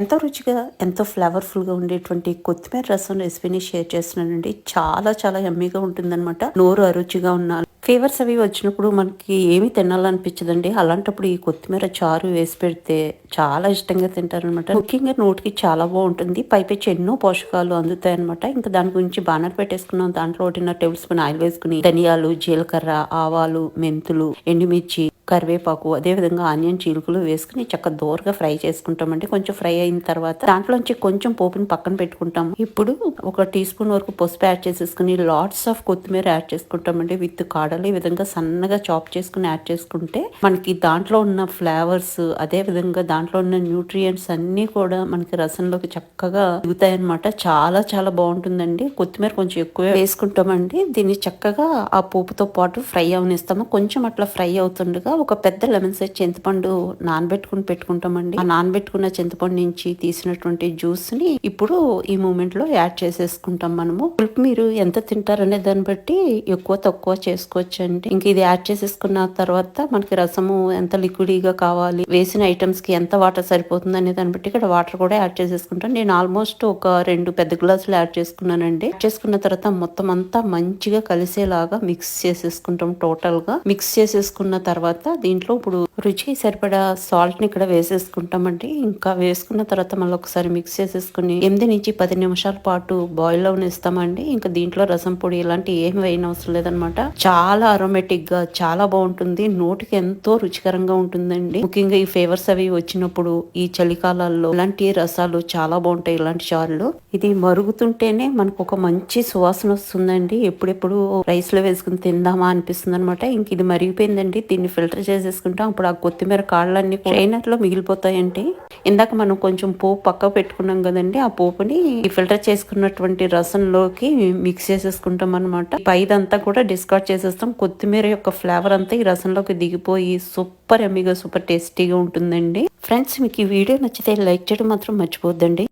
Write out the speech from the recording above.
ఎంతో రుచిగా ఎంతో ఫ్లేవర్ఫుల్గా ఉండేటువంటి కొత్తిమీర రసం రెసిపీని షేర్ చేస్తున్నానండి. చాలా చాలా ఎమ్మీగా ఉంటుందన్నమాట. నోరు అరుచిగా ఉన్న ఫీవర్స్ అవి వచ్చినప్పుడు మనకి ఏమి తినాలనిపించదండి. అలాంటప్పుడు ఈ కొత్తిమీర చారు వేసి పెడితే చాలా ఇష్టంగా తింటారనమాట ముఖ్యంగా నోటికి చాలా బాగుంటుంది. పైపెచ్చి ఎన్నో పోషకాలు అందుతాయి అనమాట ఇంకా దాని గురించి బానర్ పెట్టేసుకున్నాం. దాంట్లో ఒకటిన్నర టేబుల్ స్పూన్ ఆయిల్ వేసుకుని ధనియాలు జీలకర్ర ఆవాలు మెంతులు ఎండుమిర్చి కరివేపాకు అదేవిధంగా ఆనియన్ చీలుకలు వేసుకుని చక్క దోరగా ఫ్రై చేసుకుంటామండి. కొంచెం ఫ్రై అయిన తర్వాత దాంట్లోంచి కొంచెం పోపుని పక్కన పెట్టుకుంటాము. ఇప్పుడు ఒక టీ స్పూన్ వరకు పసుపు యాడ్ చేసేసుకుని లాట్స్ ఆఫ్ కొత్తిమీర యాడ్ చేసుకుంటామండి. విత్ కాడలు ఈ విధంగా సన్నగా చాప్ చేసుకుని యాడ్ చేసుకుంటే మనకి దాంట్లో ఉన్న ఫ్లేవర్స్ అదే విధంగా దాంట్లో ఉన్న న్యూట్రియంట్స్ అన్ని కూడా మనకి రసంలోకి చక్కగా దిగుతాయన్నమాట. చాలా చాలా బాగుంటుందండి. కొత్తిమీర కొంచెం ఎక్కువ వేసుకుంటామండి. దీన్ని చక్కగా ఆ పోపుతో పాటు ఫ్రై అవనిస్తాము. కొంచెం అట్లా ఫ్రై అవుతుండగా ఒక పెద్ద లెమన్ సైజ్ చింతపండు నానబెట్టుకుని పెట్టుకుంటామండి. ఆ నానబెట్టుకున్న చింతపండు నుంచి తీసినటువంటి జ్యూస్ని ఇప్పుడు ఈ మూమెంట్లో యాడ్ చేసేసుకుంటాం మనము. పులుపు మీరు ఎంత తింటారనే దాన్ని బట్టి ఎక్కువ తక్కువ చేసుకోవచ్చు అండి ఇంక ఇది యాడ్ చేసేసుకున్న తర్వాత మనకి రసము ఎంత లిక్విడీగా కావాలి వేసిన ఐటమ్స్కి ఎంత వాటర్ సరిపోతుంది అనే దాన్ని బట్టి ఇక్కడ వాటర్ కూడా యాడ్ చేసేసుకుంటాను. నేను ఆల్మోస్ట్ ఒక రెండు పెద్ద గ్లాసులు యాడ్ చేసుకున్నానండి. యాడ్ చేసుకున్న తర్వాత మొత్తం అంతా మంచిగా కలిసేలాగా మిక్స్ చేసేసుకుంటాం టోటల్గా మిక్స్ చేసేసుకున్న తర్వాత దీంట్లో ఇప్పుడు రుచి సరిపడా సాల్ట్ని ఇక్కడ వేసేసుకుంటామండి. ఇంకా వేసుకున్న తర్వాత మళ్ళీ ఒకసారి మిక్స్ చేసేసుకుని ఎనిమిది నుంచి పది నిమిషాల పాటు బాయిల్లో ఇస్తామండి ఇంకా దీంట్లో రసం పొడి ఇలాంటి ఏమి వేయని అవసరం లేదనమాట. చాలా అరోమేటిక్గా చాలా బాగుంటుంది. నోటికి ఎంతో రుచికరంగా ఉంటుందండి. ముఖ్యంగా ఈ ఫ్లేవర్స్ అవి వచ్చినప్పుడు ఈ చలికాలాల్లో ఇలాంటి రసాలు చాలా బాగుంటాయి ఇలాంటి చారులు. ఇది మరుగుతుంటేనే మనకు ఒక మంచి సువాసన వస్తుందండి. ఎప్పుడెప్పుడు రైస్లో వేసుకుని తిందామా అనిపిస్తుంది అనమాట ఇంక ఇది మరిగిపోయిందండి. దీన్ని ఫిల్టర్ చేసేసుకుంటాం. అప్పుడు ఆ కొత్తిమీర కాళ్ళన్నీ ట్రైనర్ మిగిలిపోతాయండి. ఇందాక మనం కొంచెం పోపు పక్క పెట్టుకున్నాం కదండి ఆ పోపుని ఫిల్టర్ చేసుకున్నటువంటి రసంలోకి మిక్స్ చేసేసుకుంటాం అనమాట పైదంతా కూడా డిస్కార్డ్ చేసేస్తాం. కొత్తిమీర యొక్క ఫ్లేవర్ అంతా ఈ రసంలోకి దిగిపోయి సూపర్ ఎమ్మిగా సూపర్ టేస్టీగా ఉంటుందండి. ఫ్రెండ్స్ మీకు ఈ వీడియో నచ్చితే లైక్ చేయడం మాత్రం మర్చిపోద్దండి